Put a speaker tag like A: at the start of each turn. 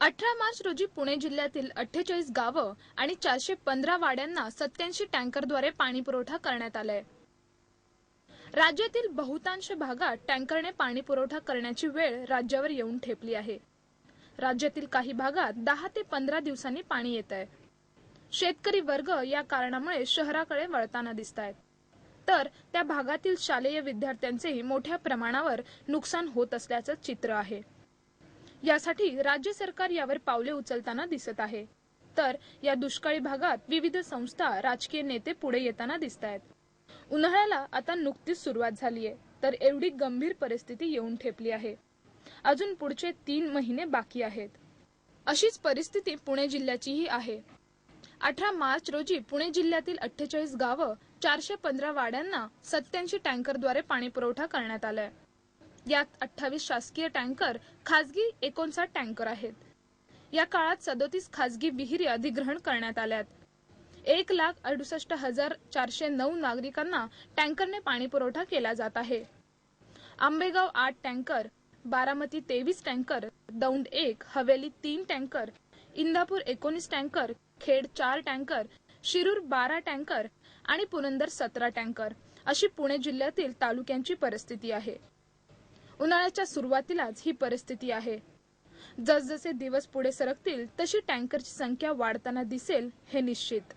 A: अठरा मार्च रोजी पुणे जिल्ह्यातील अठ्ठेचाळीस गावं आणि चारशे पंधरा वाड्यांना सत्याऐंशी टँकरद्वारे पाणी पुरवठा करण्यात आलाय. राज्यातील बहुतांश भागात टँकरने पाणी पुरवठा करण्याची वेळ राज्यावर येऊन ठेपली आहे. राज्यातील काही भागात दहा ते पंधरा दिवसांनी पाणी येत आहे शेतकरी वर्ग या कारणामुळे शहराकडे वळताना दिसत आहेत तर त्या भागातील शालेय विद्यार्थ्यांचेही मोठ्या प्रमाणावर नुकसान होत असल्याचं चित्र आहे. यासाठी राज्य सरकार यावर पावले उचलताना दिसत आहे. तर या दुष्काळी भागात विविध संस्था राजकीय नेते पुढे येताना दिसत आहेत उन्हाळ्याला आता नुकतीच सुरुवात झालीय तर एवढी गंभीर परिस्थिती येऊन ठेपली आहे. अजून पुढचे तीन महिने बाकी आहेत. अशीच परिस्थिती पुणे जिल्ह्याचीही आहे. अठरा मार्च रोजी पुणे जिल्ह्यातील अठ्ठेचाळीस गावं चारशे पंधरा वाड्यांना सत्याऐंशी टँकरद्वारे पाणी पुरवठा करण्यात आलाय. यात अठ्ठावीस शासकीय टँकर खासगी एकोणसाठ टँकर आहेत. या काळात सदोतीस खासगी विहिरी अधिग्रहण करण्यात आल्यात. एक लाख अडुसष्ट हजार चारशे नऊ नागरिकांना टँकरने पाणी पुरवठा केला जात आहे. आंबेगाव आठ टँकर बारामती तेवीस टँकर दौंड एक हवेली तीन टँकर इंदापूर एकोणीस टँकर खेड चार टँकर शिरूर बारा टँकर आणि पुरंदर सतरा टँकर अशी पुणे जिल्ह्यातील तालुक्यांची परिस्थिती आहे. उन्हाळ्याच्या सुरुवातीलाच ही परिस्थिती आहे. जसजसे दिवस पुढे सरकतील तशी टँकरची संख्या वाढताना दिसेल हे निश्चित.